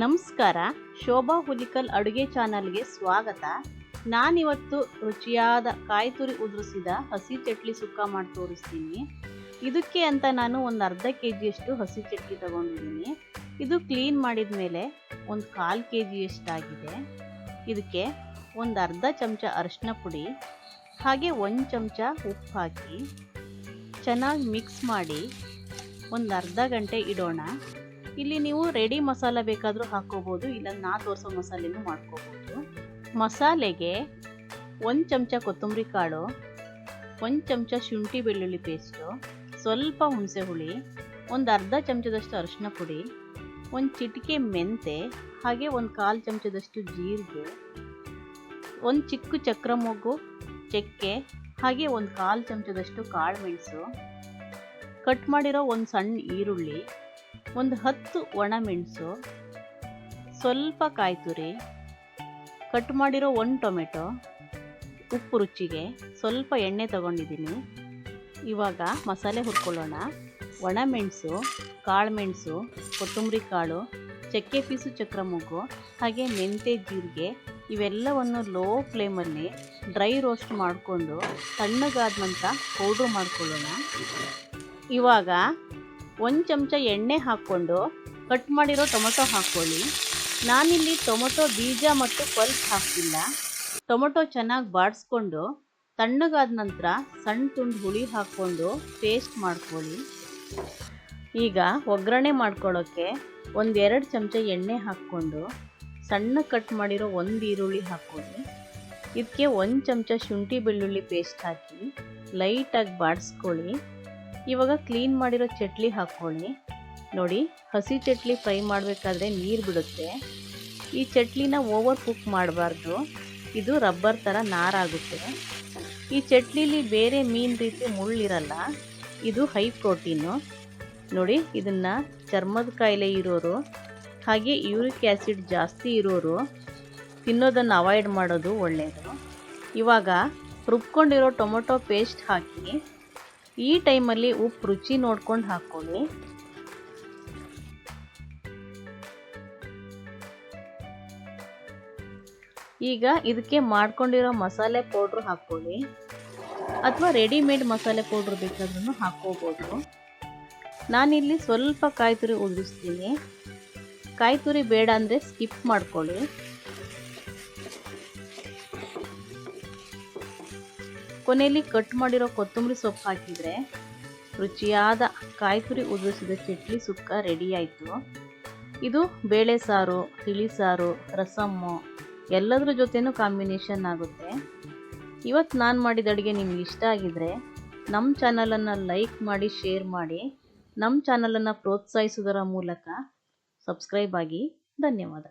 ನಮಸ್ಕಾರ, ಶೋಭಾ ಹುಲಿಕಲ್ ಅಡುಗೆ ಚಾನಲ್ಗೆ ಸ್ವಾಗತ. ನಾನಿವತ್ತು ರುಚಿಯಾದ ಕಾಯಿ ತುರಿ ಉದುರಿಸಿದ ಹಸಿ ಚಟ್ಲಿ ಸುಕ್ಕ ಮಾಡಿ ತೋರಿಸ್ತೀನಿ. ಇದಕ್ಕೆ ಅಂತ ನಾನು ಒಂದು ಅರ್ಧ ಕೆ ಜಿಯಷ್ಟು ಹಸಿ ಚಟ್ಲಿ ತಗೊಂಡಿದ್ದೀನಿ. ಇದು ಕ್ಲೀನ್ ಮಾಡಿದ ಮೇಲೆ ಒಂದು ಕಾಲು ಕೆ ಜಿಯಷ್ಟಾಗಿದೆ ಇದಕ್ಕೆ ಒಂದು ಅರ್ಧ ಚಮಚ ಅರಿಶಿನ ಪುಡಿ, ಹಾಗೆ ಒಂದು ಚಮಚ ಉಪ್ಪು ಹಾಕಿ ಚೆನ್ನಾಗಿ ಮಿಕ್ಸ್ ಮಾಡಿ ಒಂದು ಅರ್ಧ ಗಂಟೆ ಇಡೋಣ. ಇಲ್ಲಿ ನೀವು ರೆಡಿ ಮಸಾಲ ಬೇಕಾದರೂ ಹಾಕ್ಕೋಬೋದು ಇಲ್ಲ ನಾ ತೋರಿಸೋ ಮಸಾಲೆನೂ ಮಾಡ್ಕೋಬೋದು. ಮಸಾಲೆಗೆ ಒಂದು ಚಮಚ ಕೊತ್ತಂಬರಿ ಕಾಳು, ಒಂದು ಚಮಚ ಶುಂಠಿ ಬೆಳ್ಳುಳ್ಳಿ ಪೇಸ್ಟು ಸ್ವಲ್ಪ ಹುಣಸೆ ಹುಳಿ, ಒಂದು ಅರ್ಧ ಚಮಚದಷ್ಟು ಅರಿಶಿನ ಪುಡಿ, ಒಂದು ಚಿಟಿಕೆ ಮೆಂತೆ, ಹಾಗೆ ಒಂದು ಕಾಲು ಚಮಚದಷ್ಟು ಜೀರಿಗೆ, ಒಂದು ಚಿಕ್ಕ ಚಕ್ರ ಮೊಗ್ಗು ಚಕ್ಕೆ, ಹಾಗೆ ಒಂದು ಕಾಲು ಚಮಚದಷ್ಟು ಕಾಳು ಮೆಣಸು ಕಟ್ ಮಾಡಿರೋ ಒಂದು ಸಣ್ಣ ಈರುಳ್ಳಿ ಒಂದು ಹತ್ತು ಒಣಮೆಣಸು ಸ್ವಲ್ಪ ಕಾಯಿ ತುರಿ, ಕಟ್ ಮಾಡಿರೋ ಒಂದು ಟೊಮೆಟೊ, ಉಪ್ಪು ರುಚಿಗೆ ಸ್ವಲ್ಪ ಎಣ್ಣೆ ತಗೊಂಡಿದ್ದೀನಿ. ಇವಾಗ ಮಸಾಲೆ ಹುರ್ಕೊಳ್ಳೋಣ. ಒಣಮೆಣಸು ಕಾಳುಮೆಣಸು ಕೊತ್ತಂಬರಿ ಕಾಳು, ಚಕ್ಕೆ ಪೀಸು ಚಕ್ರ ಮೊಗ್ಗು ಹಾಗೆ ಮೆಂತೆ ಜೀರಿಗೆ ಇವೆಲ್ಲವನ್ನು ಲೋ ಫ್ಲೇಮಲ್ಲಿ ಡ್ರೈ ರೋಸ್ಟ್ ಮಾಡಿಕೊಂಡು ತಣ್ಣಗಾದ ನಂತರ ಪೌಡ್ರ್ ಮಾಡ್ಕೊಳ್ಳೋಣ. ಇವಾಗ ಒಂದು ಚಮಚ ಎಣ್ಣೆ ಹಾಕ್ಕೊಂಡು ಕಟ್ ಮಾಡಿರೋ ಟೊಮೊಟೊ ಹಾಕ್ಕೊಳ್ಳಿ. ನಾನಿಲ್ಲಿ ಟೊಮೊಟೊ ಬೀಜ ಮತ್ತು ಪಲ್ಪ್ ಹಾಕ್ತಿಲ್ಲ. ಟೊಮೊಟೊ ಚೆನ್ನಾಗಿ ಬಾಡಿಸ್ಕೊಂಡು ತಣ್ಣಗಾದ ನಂತರ ಸಣ್ಣ ತುಂಡು ಹುಳಿ ಹಾಕ್ಕೊಂಡು ಪೇಸ್ಟ್ ಮಾಡ್ಕೊಳ್ಳಿ. ಈಗ ಒಗ್ಗರಣೆ ಮಾಡ್ಕೊಳ್ಳೋಕ್ಕೆ ಒಂದೆರಡು ಚಮಚ ಎಣ್ಣೆ ಹಾಕ್ಕೊಂಡು ಸಣ್ಣ ಕಟ್ ಮಾಡಿರೋ ಒಂದು ಈರುಳ್ಳಿ ಹಾಕ್ಕೊಳ್ಳಿ. ಇದಕ್ಕೆ ಒಂದು ಚಮಚ ಶುಂಠಿ ಬೆಳ್ಳುಳ್ಳಿ ಪೇಸ್ಟ್ ಹಾಕಿ ಲೈಟಾಗಿ ಬಾಡಿಸ್ಕೊಳ್ಳಿ. ಇವಾಗ ಕ್ಲೀನ್ ಮಾಡಿರೋ ಚಟ್ಲಿ ಹಾಕ್ಕೊಳ್ಳಿ. ನೋಡಿ, ಹಸಿ ಚಟ್ಲಿ ಫ್ರೈ ಮಾಡಬೇಕಾದ್ರೆ ನೀರು ಬಿಡುತ್ತೆ. ಈ ಚಟ್ಲಿನ ಓವರ್ ಕುಕ್ ಮಾಡಬಾರ್ದು. ಇದು ರಬ್ಬರ್ ಥರ ನಾರಾಗುತ್ತೆ ಈ ಚಟ್ಲಿಲಿ ಬೇರೆ ಮೀನು ರೀತಿ ಮುಳ್ಳಿರಲ್ಲ ಇದು ಹೈ ಪ್ರೋಟೀನು ನೋಡಿ, ಇದನ್ನು ಚರ್ಮದ ಕಾಯಿಲೆ ಇರೋರು, ಹಾಗೆ ಯೂರಿಕ್ ಆ್ಯಸಿಡ್ ಜಾಸ್ತಿ ಇರೋರು ತಿನ್ನೋದನ್ನು ಅವಾಯ್ಡ್ ಮಾಡೋದು ಒಳ್ಳೆಯದು ಇವಾಗ ರುಬ್ಕೊಂಡಿರೋ ಟೊಮೊಟೊ ಪೇಸ್ಟ್ ಹಾಕಿ ಈ ಟೈಮಲ್ಲಿ ಉಪ್ಪು ರುಚಿ ನೋಡ್ಕೊಂಡು ಹಾಕ್ಕೊಳ್ಳಿ. ಈಗ ಇದಕ್ಕೆ ಮಾಡ್ಕೊಂಡಿರೋ ಮಸಾಲೆ ಪೌಡ್ರ್ ಹಾಕ್ಕೊಳ್ಳಿ. ಅಥವಾ ರೆಡಿಮೇಡ್ ಮಸಾಲೆ ಪೌಡ್ರ್ ಬೇಕಾದ್ರೂ ಹಾಕ್ಕೋಬೋದು. ನಾನಿಲ್ಲಿ ಸ್ವಲ್ಪ ಕಾಯಿ ತುರಿ ಉದುರಿಸ್ತೀನಿ. ಕಾಯಿ ತುರಿ ಬೇಡ ಅಂದರೆ ಸ್ಕಿಪ್ ಮಾಡ್ಕೊಳ್ಳಿ. ಕೊನೆಯಲ್ಲಿ ಕಟ್ ಮಾಡಿರೋ ಕೊತ್ತಂಬರಿ ಸೊಪ್ಪು ಹಾಕಿದರೆ ರುಚಿಯಾದ ಕಾಯಿತುರಿ ಉದುರಿಸಿದ ಚಟ್ಲಿ ಸುಕ್ಕ ರೆಡಿ ಆಯಿತು. ಇದು ಬೇಳೆ ಸಾರು ತಿಳಿ ಸಾರು, ರಸಮ್ಮು ಎಲ್ಲದರ ಜೊತೆನೂ ಕಾಂಬಿನೇಷನ್ ಆಗುತ್ತೆ. ಇವತ್ತು ನಾನು ಮಾಡಿದ ಅಡುಗೆ ನಿಮ್ಗೆ ಇಷ್ಟ ಆಗಿದರೆ ನಮ್ಮ ಚಾನಲನ್ನು ಲೈಕ್ ಮಾಡಿ ಶೇರ್ ಮಾಡಿ ನಮ್ಮ ಚಾನಲನ್ನು ಪ್ರೋತ್ಸಾಹಿಸುವುದರ ಮೂಲಕ ಸಬ್ಸ್ಕ್ರೈಬ್ ಆಗಿ ಧನ್ಯವಾದ.